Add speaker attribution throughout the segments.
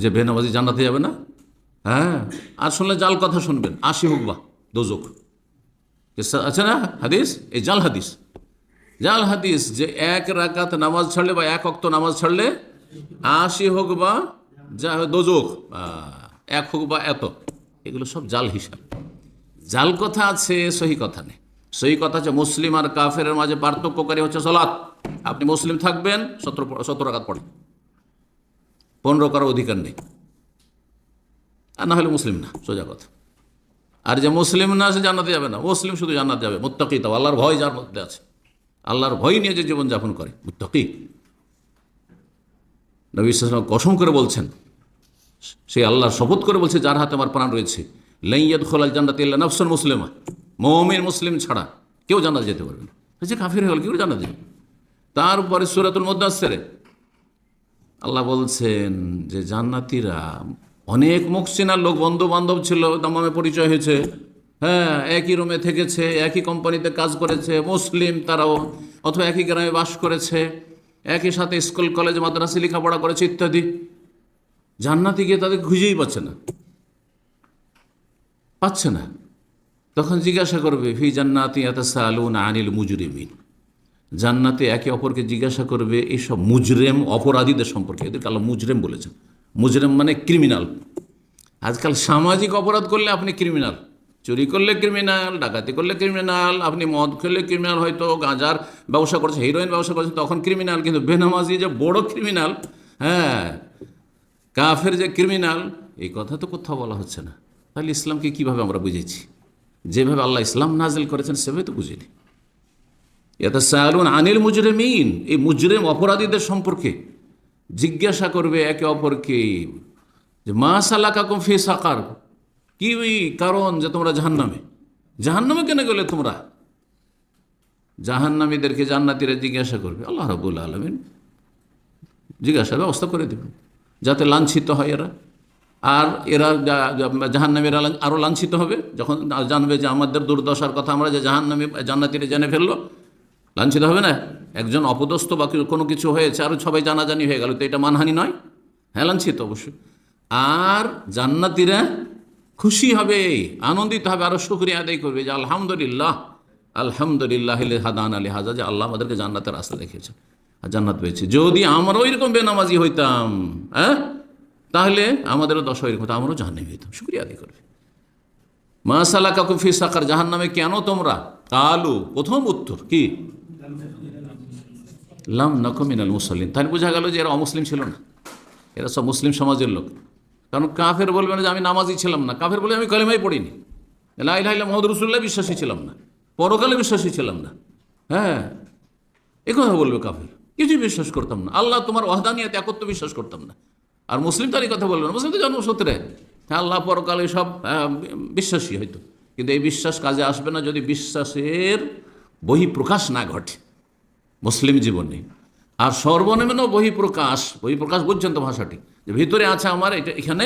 Speaker 1: যে বেনামাজি জান্নাতে যাবে না? হ্যাঁ? আর শুনলে জাল কথা শুনবেন। আশি হোক বা, দোজক। আছে না হাদিস? এই জাল হাদিস। জাল হাদিস যে এক রাকাত নামাজ ছাড়লে বা এক অক্ত নামাজ ছাড়লে আশি হোক বা, যা দোজক। এক হোক বা এত। এগুলো সব জাল হিসাব। জাল কথা আছে, সহি কথা নেই। সহি কথা আছে, মুসলিম আর কাফের মাঝে পার্থক্যকারী হচ্ছে সলাৎ আপনি মুসলিম থাকবেন, সতেরো সতেরো রাকাত পড়েন। পনেরো করার অধিকার নেই। আর না হলে মুসলিম না, সোজা কথা। আর যে মুসলিম না, সে জান্নাতে যাবে না। মুসলিম শুধু জান্নাত যাবে, মুত্তাকি তাও আল্লাহর ভয় যার মধ্যে আছে। আল্লাহর ভয় নিয়ে যে জীবনযাপন করে, মুত্তাকি। নবী ইসলাম কসম করে বলছেন, সে আল্লাহর শপথ করে বলছে, যার হাতে আমার প্রাণ রয়েছে লাইয়াদ খোলাল জান্নাত ইল্লা নফসুল মুসলিমা। মমিন, মুসলিম ছাড়া কেউ জান্নাত যেতে পারবে না। যে কাফির গেল, কেউ জান্নাত যাবে তারপরে সুরাতুল মুদাসসিরে আল্লাহ বলছেন যে জান্নাতিরা, অনেক মুখচিনার লোক বন্ধু বান্ধব ছিল দামামে পরিচয় হয়েছে। হ্যাঁ একই রুমে থেকেছে, একই কোম্পানিতে কাজ করেছে, মুসলিম তারাও, অথবা একই গ্রামে বাস করেছে, একই সাথে স্কুল কলেজ মাদ্রাসা লেখাপড়া করেছে ইত্যাদি। জান্নাতি গিয়ে তাদের খুঁজেই পাচ্ছে না। পাচ্ছে না। তখন জিজ্ঞাসা করবে, ফি জান্নাতি এত সালুন আনিল মুজরিমিন? জান্নাতে একে অপরকে জিজ্ঞাসা করবে এইসব মুজরেম অপরাধীদের সম্পর্কে। এদেরকে আল্লাহ মুজরেম বলেছেন। মুজরেম মানে ক্রিমিনাল আজকাল সামাজিক অপরাধ করলে আপনি ক্রিমিনাল চুরি করলে ক্রিমিনাল ডাকাতি করলে ক্রিমিনাল আপনি মদ খেলে ক্রিমিনাল হয়তো, গাঁজার ব্যবসা করছে হিরোইন ব্যবসা করছে, তখন ক্রিমিনাল কিন্তু বেনামাজি যে বড় ক্রিমিনাল হ্যাঁ কাফের যে ক্রিমিনাল এই কথা তো কোথাও বলা হচ্ছে না। তাহলে ইসলামকে কীভাবে আমরা বুঝেছি? যেভাবে আল্লাহ ইসলাম নাজিল করেছেন, সেভাবে তো বুঝিনি। এটা সালুন আনিল মুজরেমিন। এই মুজরেম অপরাধীদের সম্পর্কে জিজ্ঞাসা করবে একে অপরকে যে, মা সালাকা ফি সাকার? কি কারণ যে তোমরা জাহান্নামে? জাহান্নামে কেন গেলে তোমরা? জাহান্নামীদেরকে জান্নাতিরা জিজ্ঞাসা করবে। আল্লাহ রাবুল আলমিন জিজ্ঞাসার ব্যবস্থা করে দেবেন, যাতে লাঞ্ছিত হয় এরা। আর এরা জাহান্নামীরা আরও লাঞ্ছিত হবে। যখন জানবে যে আমাদের দুর্দশার কথা আমরা যে জাহান্নামী, জান্নাতিরে জেনে ফেলল লাঞ্ছিত হবে না? একজন অপদস্থ বা কোনো কিছু হয়েছে আরও সবাই জানাজানি হয়ে গেল, তো এটা মানহানি নয়। হ্যাঁ লাঞ্ছিত অবশ্যই আর জান্নাতিরা খুশি হবে, আনন্দিত হবে আরও শুক্রিয়া আদায় করবে যে আলহামদুলিল্লাহ আলহামদুলিল্লাহ হাদান আলী হাজা, যে আল্লাহ আমাদেরকে জান্নাতের রাস্তা দেখেছে আর জান্নাত পেয়েছে। যদি আমরাও এরকম বেনামাজি হইতাম হ্যাঁ? তাহলে আমাদেরও দশ এরকম হতো আমরাও জাহান্নামে হইতাম। শুক্রিয়া আদায় করবে। মাসালা কাকুফি সাকার জাহান নামে কেন তোমরা? কালু, প্রথম উত্তর কি? লাম নকমিনাল মুসলিম তাই বোঝা গেল যে এরা অমুসলিম ছিল না। এরা সব মুসলিম সমাজের লোক। কারণ কাফের বলবে না যে আমি নামাজি ছিলাম না। কাফের বলে আমি কলেমাই পড়িনি। লাইলা মোহাম্মদ রসুল্লাহ বিশ্বাসী ছিলাম না। পরকালে বিশ্বাসী ছিলাম না। হ্যাঁ এ কথা বলবে কাফের। কিছুই বিশ্বাস করতাম না। আল্লাহ তোমার ওয়াহদানিয়াতে একত্র বিশ্বাস করতাম না। আর মুসলিম তার এই কথা বলবে না। মুসলিম তো জন্মসূত্রে হ্যাঁ আল্লাহ পরকালে সব বিশ্বাসী হয়তো। কিন্তু এই বিশ্বাস কাজে আসবে না যদি বিশ্বাসের বহিঃপ্রকাশ না ঘটে। মুসলিম জীবনে। আর সর্বনিম্ন বহিঃপ্রকাশ বহিঃপ্রকাশ বুঝছেন তো ভাষাটি, যে ভিতরে আছে আমার, এটা এখানে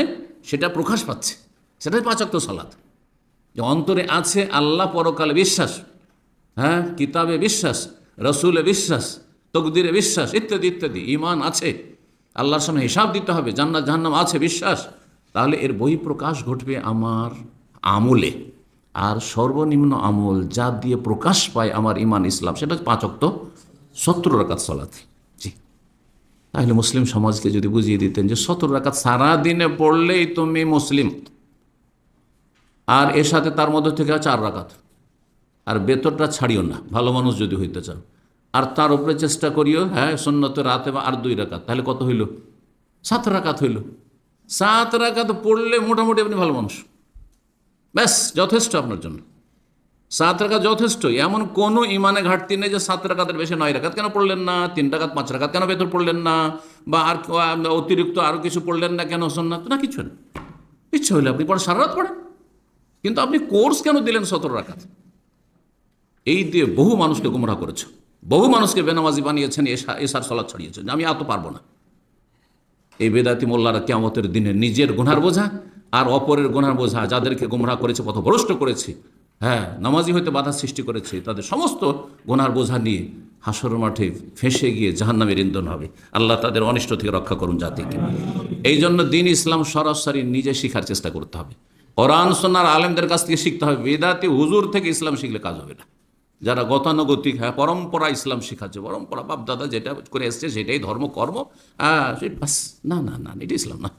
Speaker 1: সেটা প্রকাশ পাচ্ছে। সেটাই পাচক তো সালাদ যে অন্তরে আছে আল্লাহ পরকালে বিশ্বাস হ্যাঁ কিতাবে বিশ্বাস, রসুলে বিশ্বাস, তকদিরে বিশ্বাস, ইত্যাদি ইত্যাদি ইমান আছে। আল্লাহর সামনে হিসাব দিতে হবে, জান্নাত জাহান্নাম আছে, বিশ্বাস। তাহলে এর বহিঃপ্রকাশ ঘটবে আমার আমলে। আর সর্বনিম্ন আমল যা দিয়ে প্রকাশ পায় আমার ইমান ইসলাম, সেটা পাঁচক তো সত্তর রাকাত সলাতে। জি। তাহলে মুসলিম সমাজকে যদি বুঝিয়ে দিতেন যে সত্তর রাকাত সারাদিনে পড়লেই তুমি মুসলিম, আর এর সাথে তার মধ্যে থেকে চার রাকাত। আর বেতরটা ছাড়িও না, ভালো মানুষ যদি হইতে চাও। আর তার উপরে চেষ্টা করিও হ্যাঁ সন্ন্যতে রাতে বা আর দুই রাকাত, তাহলে কত হইল? সাত রাকাত হইল। সাত রাকাত পড়লে মোটামুটি আপনি ভালো মানুষ। ব্যাস, যথেষ্ট আপনার জন্য। সাত রাকাত যথেষ্ট। এমন কোনো ইমানে ঘাটতি নেই যে সাত রাকাতের বেশি নয় রাকাত। কেন পড়লেন না? তিন রাকাত, পাঁচ রাকাত, কেন বেতর পড়লেন না? বা আর অতিরিক্ত আরও কিছু পড়লেন না কেন? সন্ন্যাত না, কিছু না। ইচ্ছা হইলে আপনি পড়েন সারা রাত পড়েন। কিন্তু আপনি কোর্স কেন দিলেন সতেরো রাকাত? এই দিয়ে বহু মানুষকে গুমরা করেছ। বহু মানুষকে বেনামাজি বানিয়েছেন এসা এসার সলাদ ছড়িয়েছেন। আমি এত পারব না। এই বেদাতি মোল্লারা কেমতের দিনে নিজের গুনার বোঝা আর অপরের গোনার বোঝা যাদেরকে গুমরা করেছে, পথভ্রষ্ট করেছে হ্যাঁ নামাজি হইতে বাধা সৃষ্টি করেছে, তাদের সমস্ত গোনার বোঝা নিয়ে হাসর মাঠে ফেঁসে গিয়ে জাহান্নামের ইন্ধন হবে। আল্লাহ তাদের অনিষ্ট থেকে রক্ষা করুন জাতিকে। এই জন্য দিন ইসলাম সরাসরি নিজে শিখার চেষ্টা করতে হবে। কোরআন সোনার আলেমদের কাছ থেকে শিখতে হবে। বেদাতি হুজুর থেকে ইসলাম শিখলে কাজ হবে না। যারা গতানুগতিক হ্যাঁ পরম্পরা ইসলাম শেখাচ্ছে, পরম্পরা বাপ দাদা যেটা করে এসছে, সেটাই ধর্ম, কর্ম হ্যাঁ না না না, এটা ইসলাম না।